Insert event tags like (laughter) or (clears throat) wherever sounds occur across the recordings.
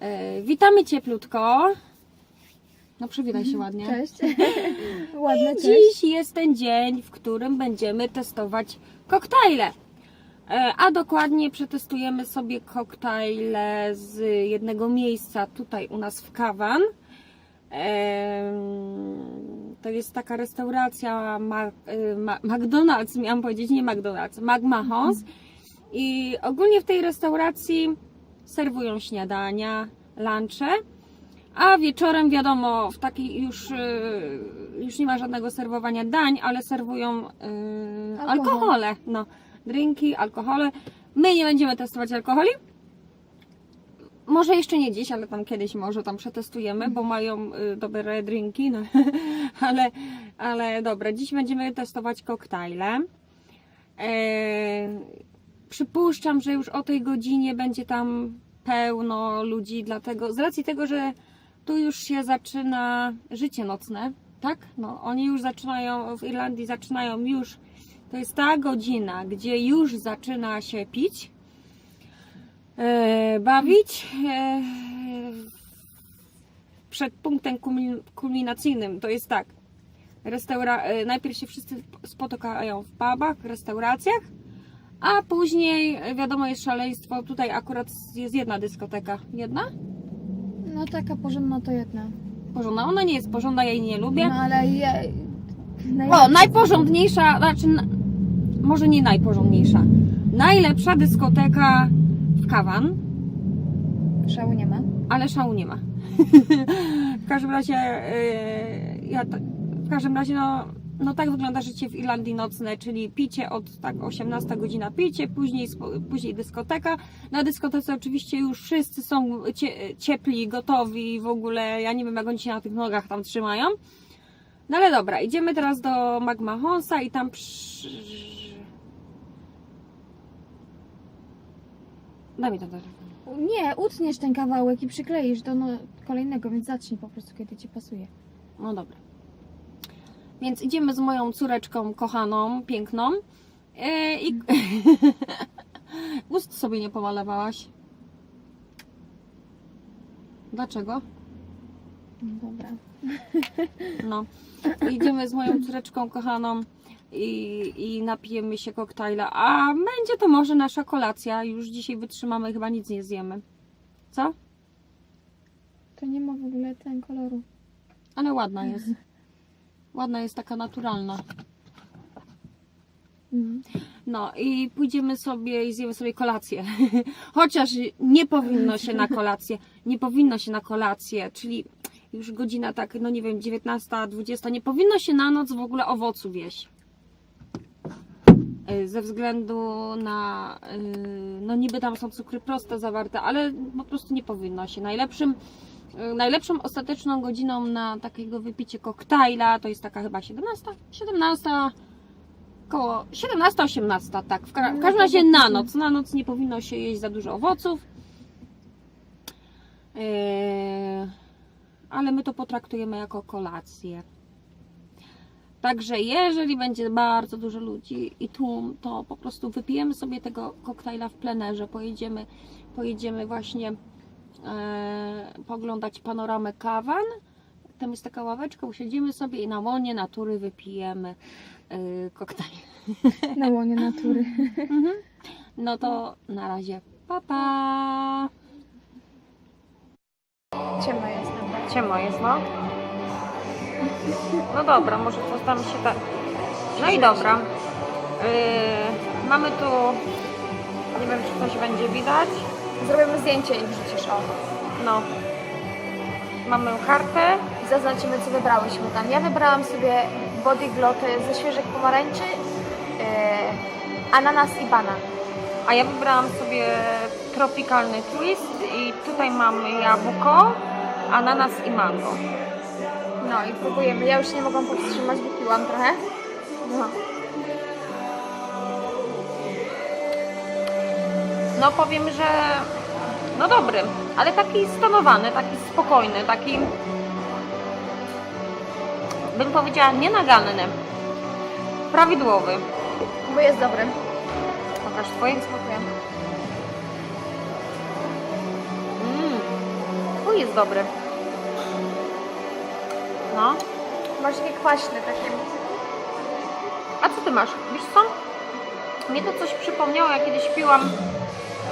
E, witamy cieplutko. No przywitaj się ładnie. Cześć. (laughs) Ładne, cześć. Dziś jest ten dzień, w którym będziemy testować koktajle. E, A dokładnie przetestujemy sobie koktajle z jednego miejsca tutaj u nas w Kawan. Em, To jest taka restauracja Ma- Ma- McDonald's, miałam powiedzieć, nie McDonald's, Magmahons. I ogólnie w tej restauracji serwują śniadania, lunche. A wieczorem wiadomo, w takiej już, y, już nie ma żadnego serwowania dań, ale serwują y, Alkohol. alkohole. No, drinki, alkohole. My nie będziemy testować alkoholi. Może jeszcze nie dziś, ale tam kiedyś może tam przetestujemy, bo mają y, dobre drinki, no. (laughs) ale, ale dobra, dziś będziemy testować koktajle. E, przypuszczam, że już o tej godzinie będzie tam pełno ludzi, dlatego z racji tego, że tu już się zaczyna życie nocne, tak? No, oni już zaczynają, w Irlandii zaczynają już, to jest ta godzina, gdzie już zaczyna się pić, e, bawić. E, przed punktem kulmin- kulminacyjnym to jest tak. Restaura- e, najpierw się wszyscy spotykają w pubach, restauracjach, a później wiadomo jest szaleństwo. Tutaj akurat jest jedna dyskoteka. Jedna? No taka porządna to jedna. Porządna. Ona nie jest porządna, ja jej nie lubię. No ale ja... O, najporządniejsza, znaczy na, może nie najporządniejsza. Najlepsza dyskoteka w Kawan, Szału nie ma. ale szału nie ma. (laughs) w każdym razie, yy, ja, w każdym razie, no, no tak wygląda życie w Irlandii nocne, czyli picie od tak 18 godzina picie, później, później dyskoteka. Na dyskotece oczywiście już wszyscy są cie, ciepli, gotowi, w ogóle ja nie wiem jak oni się na tych nogach tam trzymają. No ale dobra, idziemy teraz do Magma Honsa i tam przy... Daj mi to telefon. Nie, utniesz ten kawałek i przykleisz do no, kolejnego, więc zacznij po prostu, kiedy ci pasuje. No dobra. Więc idziemy z moją córeczką kochaną, piękną. E, I (laughs) ust sobie nie pomalowałaś. Dlaczego? Dobra. No. Idziemy z moją córeczką kochaną i, i napijemy się koktajla. A będzie to może nasza kolacja. Już dzisiaj wytrzymamy, chyba nic nie zjemy. Co? To nie ma w ogóle ten koloru. Ale ładna jest. Ładna jest taka naturalna. Mhm. No i pójdziemy sobie i zjemy sobie kolację. (laughs) Chociaż nie powinno się na kolację, nie powinno się na kolację, czyli już godzina tak, no nie wiem, 19, 20, nie powinno się na noc w ogóle owoców jeść. Y, Ze względu na, y, no niby tam są cukry proste zawarte, ale po prostu nie powinno się. Najlepszym, najlepszą ostateczną godziną na takiego wypicie koktajla to jest taka chyba 17, 17, Koło 17-18, tak. W, ka- w każdym razie na noc. Na noc nie powinno się jeść za dużo owoców. Yy, ale my to potraktujemy jako kolację. Także jeżeli będzie bardzo dużo ludzi i tłum, to po prostu wypijemy sobie tego koktajla w plenerze. Pojedziemy, pojedziemy właśnie e, poglądać panoramę Kawan. Tam jest taka ławeczka, usiedzimy sobie i na łonie natury wypijemy yy, koktajl. Na łonie natury. Mhm. No to na razie. Pa, pa. Ciemno jest naprawdę. Ciemno jest, no. No dobra, może to tam się tak. No i dobra. Yy, mamy tu. Nie wiem, czy coś będzie widać. Zrobimy zdjęcie i wrzucisz o. No. Mamy kartę. I zaznaczymy, co wybrałyśmy tam. Ja wybrałam sobie body jest ze świeżych pomarańczy, yy, ananas i banan. A ja wybrałam sobie tropikalny twist i tutaj mam jabłko, ananas i mango. No i próbujemy. Ja już nie mogłam powstrzymać, wypiłam trochę. No. No powiem, że no dobry, ale taki stonowany, taki spokojny, taki bym powiedziała nienaganny, prawidłowy. Bo jest dobry. Pokaż twoje. Smakuje. Mm. jest dobry. No. Masz takie kwaśne, takie... A co ty masz? Wiesz co? Mnie to coś przypomniało, jak kiedyś piłam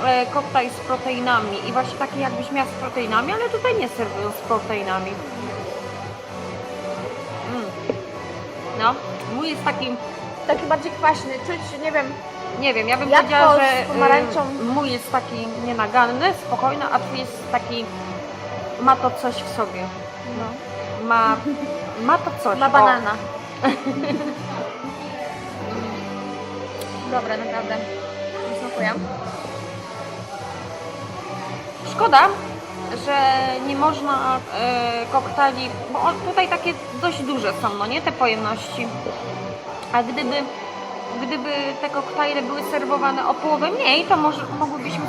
e, koktajl z proteinami i właśnie taki jakbyś miała z proteinami, ale tutaj nie serwują z proteinami. Mm. No, mój jest taki, Taki bardziej kwaśny, czuć, nie wiem, nie wiem, ja bym powiedziała, z że pomarańczą. y, mój jest taki nienaganny, spokojny, a twój jest taki, ma to coś w sobie. no. Ma, ma to coś. Ma o. banana. (laughs) Dobra, naprawdę. Smakuję. Szkoda, że nie można e, koktajli, bo tutaj takie dość duże są, no nie, te pojemności. A gdyby, gdyby te koktajle były serwowane o połowę mniej, to może,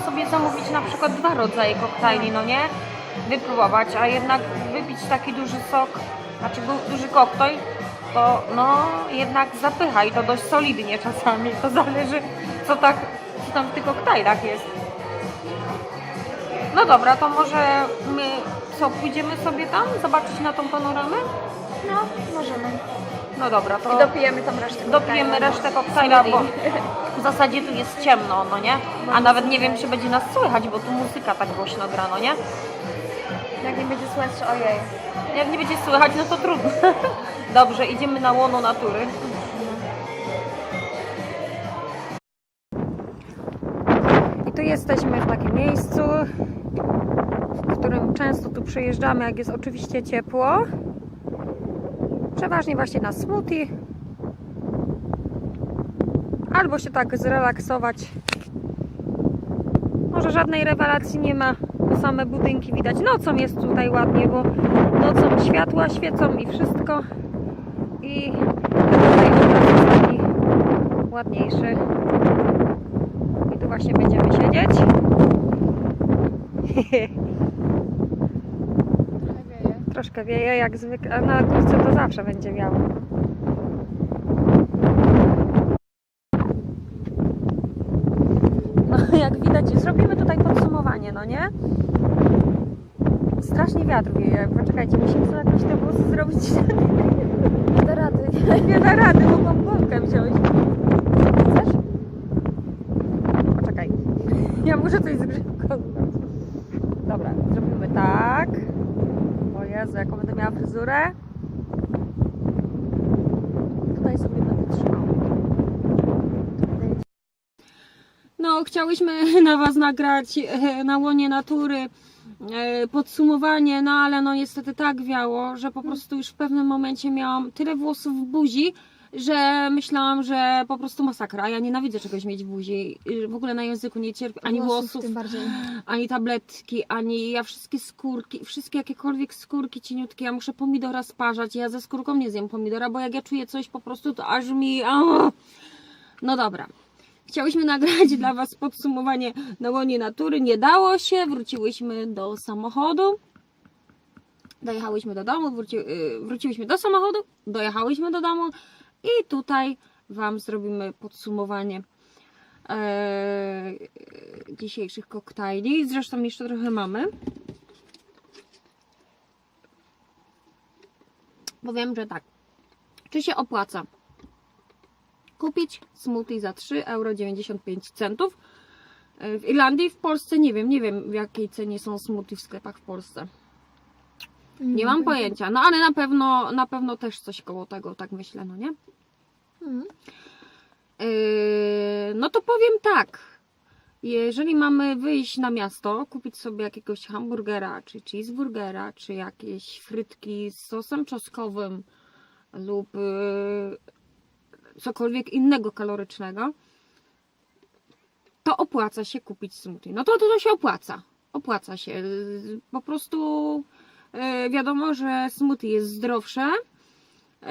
sobie zamówić na przykład dwa rodzaje koktajli, no nie? Wypróbować, a jednak wypić taki duży sok, znaczy du- duży koktajl, to no jednak zapycha i to dość solidnie czasami. To zależy, co, tak, co tam w tych koktajlach jest. No dobra, to może my co, pójdziemy sobie tam zobaczyć na tą panoramę? No, możemy. No dobra, to I dopijemy tam resztę. dopijemy resztę koktajla, bo w zasadzie tu jest ciemno, no nie? A nawet nie wiem, czy będzie nas słychać, bo tu muzyka tak głośno gra, no nie? Jak nie będzie słychać, ojej. Jak nie będzie słychać, no to trudno. (laughs) Dobrze, idziemy na łono natury. I tu jesteśmy w takim miejscu, którym często tu przyjeżdżamy, jak jest oczywiście ciepło. Przeważnie właśnie na smoothie. Albo się tak zrelaksować. Może żadnej rewelacji nie ma, same budynki widać. Nocą jest tutaj ładnie, bo nocą światła świecą i wszystko. I tutaj jest taki ładniejszy. I tu właśnie będziemy siedzieć. (laughs) Troszkę wieje, jak zwykle, a na górce to zawsze będzie wiało. No, (laughs) jak widać, zrobimy tutaj podsumowanie, no nie? Strasznie wiatr wieje. Poczekajcie, musimy sobie jakoś te włosy zrobić. Nie da rady. (laughs) Nie da rady, bo mam gumkę wziąć. Chcesz? Poczekaj. (laughs) Ja muszę coś z grzybką zrobić. Dobra, zrobimy tak. O Jezu, jaką będę miała fryzurę. Tutaj sobie będę trzymała. No, chciałyśmy (laughs) na Was nagrać e, na łonie natury e, podsumowanie, no ale no niestety tak wiało, że po prostu już w pewnym momencie miałam tyle włosów w buzi, że myślałam, że po prostu masakra. A Ja nienawidzę czegoś mieć w buzi. Y, W ogóle na języku nie cierpię ani włosów, bardziej. ani tabletki, ani ja wszystkie skórki, wszystkie jakiekolwiek skórki cieniutkie, ja muszę pomidora sparzać. Ja ze skórką nie zjem pomidora, bo jak ja czuję coś po prostu, to aż mi... No dobra. Chciałyśmy nagrać dla Was podsumowanie na łonie natury. Nie dało się. Wróciłyśmy do samochodu. Dojechałyśmy do domu, wróci, yy, wróciłyśmy do samochodu, dojechałyśmy do domu i tutaj Wam zrobimy podsumowanie e, dzisiejszych koktajli. Zresztą jeszcze trochę mamy. Powiem, że tak. Czy się opłaca kupić smoothie za 3,95 euro? W Irlandii, w Polsce nie wiem, nie wiem w jakiej cenie są smoothie w sklepach w Polsce. Nie mam pojęcia, no ale na pewno, na pewno też coś koło tego, tak myślę, no nie? Mhm. Yy, no to powiem tak. Jeżeli mamy wyjść na miasto, kupić sobie jakiegoś hamburgera, czy cheeseburgera, czy jakieś frytki z sosem czosnkowym lub yy, cokolwiek innego kalorycznego, to opłaca się kupić smoothie. No to, to, to się opłaca. Opłaca się. Yy, Po prostu wiadomo, że smoothie jest zdrowsze. Yy,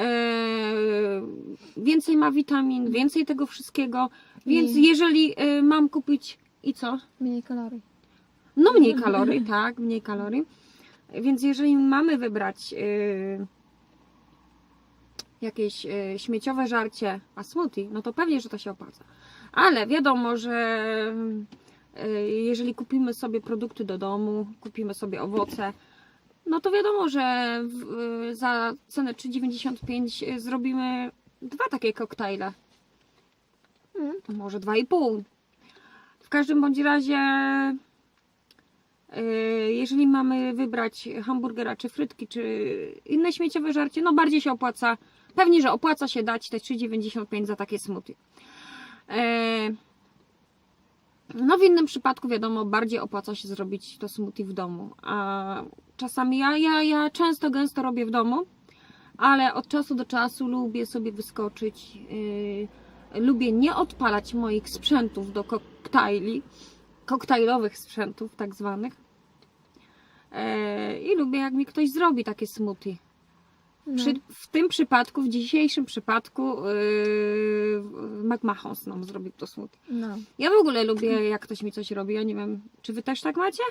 więcej ma witamin, więcej tego wszystkiego, więc I- jeżeli yy, mam kupić i co? Mniej kalorii. No mniej kalorii, (laughs) tak, mniej kalorii. Więc jeżeli mamy wybrać jakieś śmieciowe żarcie, a smoothie, no to pewnie, że to się opłaca. Ale wiadomo, że jeżeli kupimy sobie produkty do domu, kupimy sobie owoce, no to wiadomo, że w, y, za cenę 3,95 zrobimy dwa takie koktajle. Mm. Może dwa i pół. W każdym bądź razie, y, jeżeli mamy wybrać hamburgera, czy frytki, czy inne śmieciowe żarcie, no bardziej się opłaca, pewnie, że opłaca się dać te 3,95 za takie smoothie. E, No w innym przypadku wiadomo, bardziej opłaca się zrobić to smoothie w domu. A czasami ja, ja, ja często gęsto robię w domu, ale od czasu do czasu lubię sobie wyskoczyć. Yy, lubię nie odpalać moich sprzętów do koktajli, koktajlowych sprzętów tak zwanych. Yy, I lubię jak mi ktoś zrobi takie smoothie. No. Przy, w tym przypadku, w dzisiejszym przypadku yy, McMahons nam zrobił to smoothie. no. Ja w ogóle lubię jak ktoś mi coś robi, ja nie wiem, czy wy też tak macie?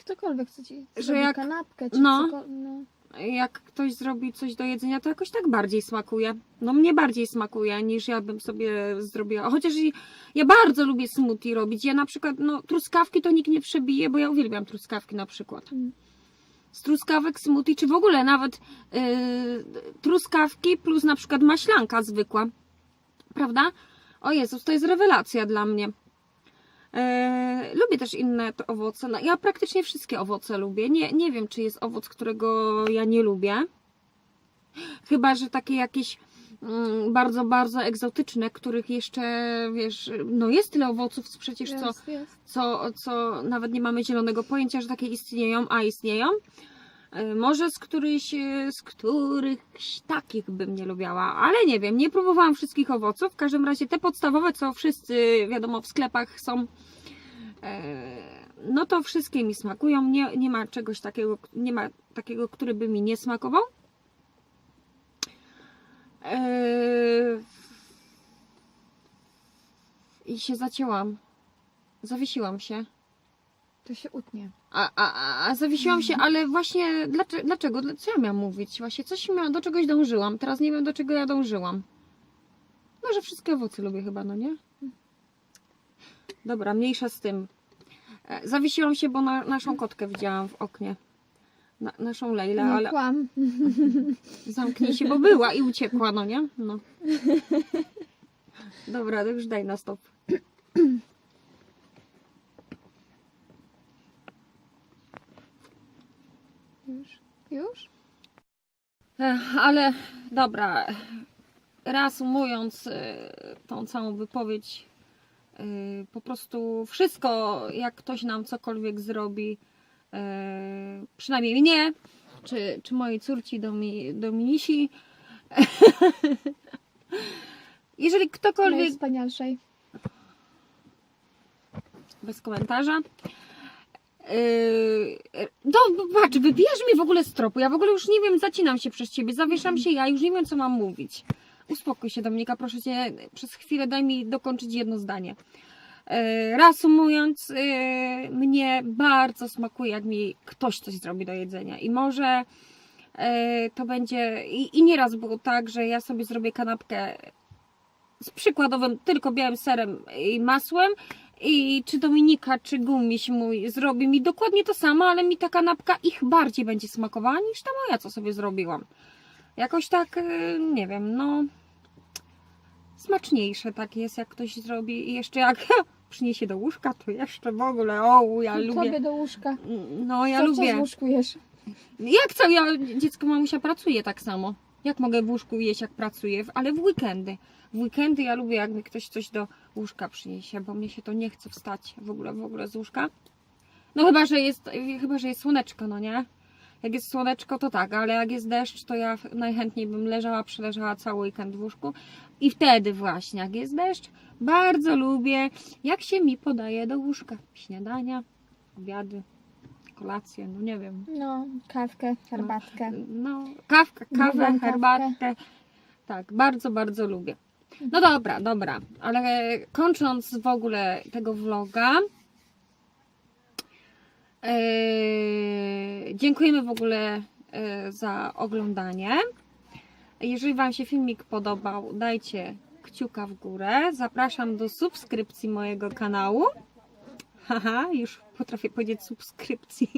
Ktokolwiek chce ci Że jak- kanapkę, czy no. cokol- no. jak ktoś zrobi coś do jedzenia, to jakoś tak bardziej smakuje. No mnie bardziej smakuje niż ja bym sobie zrobiła. Chociaż i- ja bardzo lubię smoothie robić. Ja na przykład, no truskawki to nikt nie przebije, bo ja uwielbiam truskawki na przykład. Mm. Z truskawek smoothie, czy w ogóle nawet yy, truskawki plus na przykład maślanka zwykła. Prawda? O Jezus, to jest rewelacja dla mnie. E, lubię też inne te owoce. No, ja praktycznie wszystkie owoce lubię. Nie, nie wiem, czy jest owoc, którego ja nie lubię. Chyba, że takie jakieś mm, bardzo, bardzo egzotyczne, których jeszcze, wiesz, no jest tyle owoców przecież, co, Jest, jest. co, co nawet nie mamy zielonego pojęcia, że takie istnieją, a istnieją. E, Może z któryś, e, z którychś takich bym nie lubiała, ale nie wiem, nie próbowałam wszystkich owoców. W każdym razie te podstawowe, co wszyscy, wiadomo, w sklepach są, e, no to wszystkie mi smakują. Nie, nie ma czegoś takiego, nie ma takiego, który by mi nie smakował. I się zacięłam. Zawiesiłam się. To się utnie. A, a, a- zawiesiłam się, ale właśnie dlaczego, dlaczego? Dla- Co ja miałam mówić? Właśnie coś miałam, do czegoś dążyłam. Teraz nie wiem, do czego ja dążyłam. No, że wszystkie owoce lubię chyba, no nie? Dobra, mniejsza z tym. E, Zawiesiłam się, bo na, naszą kotkę widziałam w oknie. Na, naszą Lejlę, No, ale kłam. (laughs) zamknij się, bo była i uciekła, no nie? No. (laughs) Dobra, to już daj na stop. (clears throat) Już? Ech, Ale dobra, reasumując e, tą całą wypowiedź, e, po prostu wszystko, jak ktoś nam cokolwiek zrobi, e, przynajmniej mnie, czy, czy mojej córci Domi, Dominisi, (laughs) jeżeli ktokolwiek Najwspanialszej. bez komentarza. Yy, no, patrz, wybijasz mnie w ogóle z tropu. Ja w ogóle już nie wiem, zacinam się przez ciebie, zawieszam się, ja już nie wiem, co mam mówić. Uspokój się, Dominika, proszę cię, przez chwilę daj mi dokończyć jedno zdanie. Yy, reasumując, yy, mnie bardzo smakuje, jak mi ktoś coś zrobi do jedzenia. I może to będzie. I, I nieraz było tak, że ja sobie zrobię kanapkę z przykładowym tylko białym serem i masłem i czy Dominika, czy Gumiś mój zrobi mi dokładnie to samo, ale mi ta kanapka ich bardziej będzie smakowała niż ta moja, co sobie zrobiłam. Jakoś tak, y, nie wiem, no smaczniejsze tak jest, jak ktoś zrobi i jeszcze jak (laughs) przyniesie do łóżka, to jeszcze w ogóle, o, ja lubię. Tobie do łóżka. No, ja co, lubię. Co z łóżku jesz? Jak co? Ja, dziecko mamusia pracuje tak samo. Jak mogę w łóżku jeść, jak pracuję? Ale w weekendy. W weekendy ja lubię, jak mi ktoś coś do łóżka przyniesie, bo mnie się to nie chce wstać w ogóle, w ogóle z łóżka. No chyba, że jest, chyba, że jest słoneczko, no nie? Jak jest słoneczko, to tak, ale jak jest deszcz, to ja najchętniej bym leżała, przeleżała cały weekend w łóżku. I wtedy właśnie, jak jest deszcz, bardzo lubię, jak się mi podaje do łóżka. Śniadania, obiady, kolacje, no nie wiem. No, kawkę, herbatkę. No, kawkę, kawę, kawkę. herbatkę. Tak, bardzo, bardzo lubię. No dobra, dobra, ale kończąc w ogóle tego vloga, yy, dziękujemy w ogóle yy, za oglądanie. Jeżeli Wam się filmik podobał, dajcie kciuka w górę. Zapraszam do subskrypcji mojego kanału. Haha, już potrafię powiedzieć subskrypcji.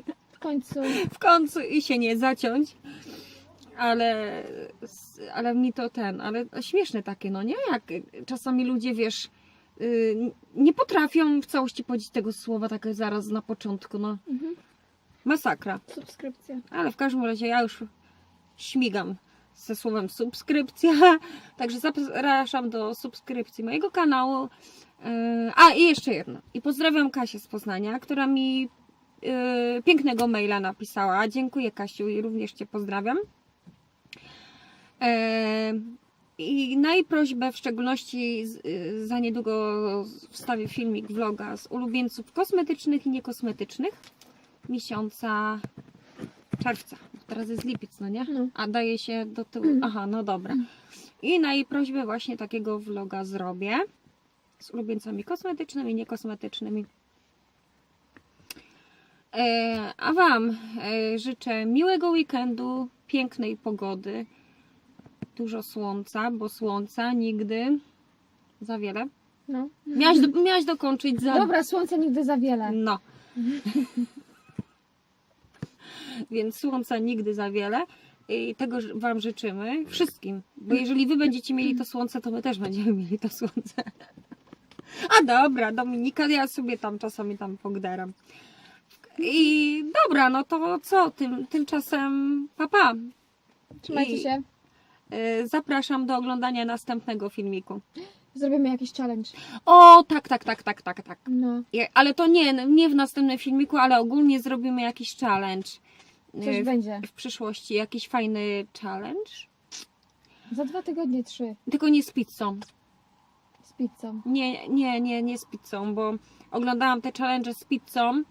końcu. w końcu i się nie zaciąć. Ale, ale mi to ten, ale śmieszne takie, no nie? Jak czasami ludzie, wiesz, y, nie potrafią w całości powiedzieć tego słowa tak zaraz na początku, no. Mhm. Masakra. Subskrypcja. Ale w każdym razie ja już śmigam ze słowem subskrypcja. (laughs) Także zapraszam do subskrypcji mojego kanału. Yy, A i jeszcze jedno. I pozdrawiam Kasię z Poznania, która mi yy, pięknego maila napisała. Dziękuję Kasiu i również Cię pozdrawiam. Yy, I na jej prośbę, w szczególności yy, za niedługo wstawię filmik vloga z ulubieńców kosmetycznych i niekosmetycznych miesiąca czerwca. Teraz jest lipiec, no nie? No. A daje się do tyłu. Aha, no dobra. I na jej prośbę właśnie takiego vloga zrobię. Z ulubieńcami kosmetycznymi, niekosmetycznymi. E, a Wam e, życzę miłego weekendu, pięknej pogody, dużo słońca, bo słońca nigdy za wiele. No. Miałaś, do, miałaś dokończyć za Dobra, słońce nigdy za wiele. no. (laughs) Więc słońca nigdy za wiele. I tego Wam życzymy wszystkim. Bo jeżeli Wy będziecie mieli to słońce, to my też będziemy mieli to słońce. A dobra, Dominika, ja sobie tam czasami tam pogderam. I dobra, no to co? Tym, tymczasem papa. Trzymajcie I- się. Y, Zapraszam do oglądania następnego filmiku. Zrobimy jakiś challenge. O, tak, tak, tak, tak, tak, tak. No. Ale to nie, nie w następnym filmiku, ale ogólnie zrobimy jakiś challenge. Coś Y, będzie. w przyszłości jakiś fajny challenge. Za dwa tygodnie trzy. Tylko nie z pizzą. Z pizzą. Nie, nie, nie, nie z pizzą, bo oglądałam te challenge z pizzą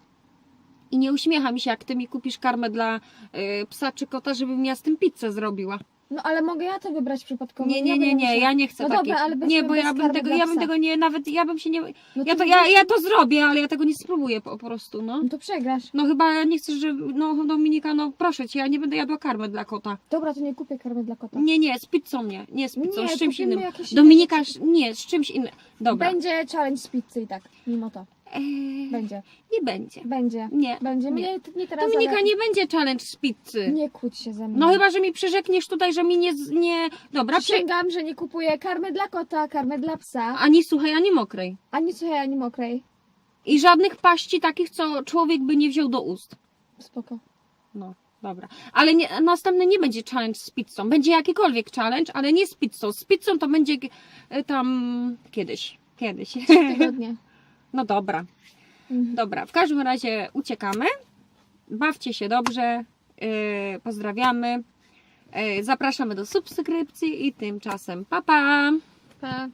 i nie uśmiecha mi się, jak ty mi kupisz karmę dla y, psa czy kota, żebym ja z tym pizzę zrobiła. No ale mogę ja to wybrać przypadkowo. Nie, nie, Ja nie, nie, musiała- ja nie chcę No takiej. dobra, ale Nie, bez- bo ja bym tego, dla ja bym psa. tego nie, nawet ja bym się nie. No Ja to, ja, ja to zrobię, ale ja tego nie spróbuję po, prostu, no. No to przegrasz. No chyba nie chcesz, że. No Dominika, no proszę cię, ja nie będę jadła karmy dla kota. Dobra, to nie kupię karmy dla kota. Nie, nie, z pizzą nie. Nie z pizzą, Nie, z czymś kupimy innym. jakieś Dominika, sz- nie, z czymś innym. Dobra. Będzie challenge z pizzy i tak, mimo to. Eee, Będzie. nie będzie. Będzie. Nie. Będzie. Nie. Nie, teraz, Dominika, ale... nie będzie challenge z pizzy. Nie kłóć się ze mną. No chyba, że mi przyrzekniesz tutaj, że mi nie. nie... Dobra, przy... Przysięgam, że nie kupuję karmy dla kota, karmy dla psa, ani suchej, ani mokrej. ani suchej, ani mokrej. I żadnych paści takich, co człowiek by nie wziął do ust. Spoko. No, dobra. Ale nie, następny nie będzie challenge z pizzą. Będzie jakikolwiek challenge, ale nie z pizzą. Z pizzą to będzie e, tam kiedyś. Kiedyś. Tygodnie. (laughs) No dobra. Mhm. Dobra, w każdym razie uciekamy. Bawcie się dobrze. Yy, pozdrawiamy. Yy, zapraszamy do subskrypcji i tymczasem pa pa. Pa.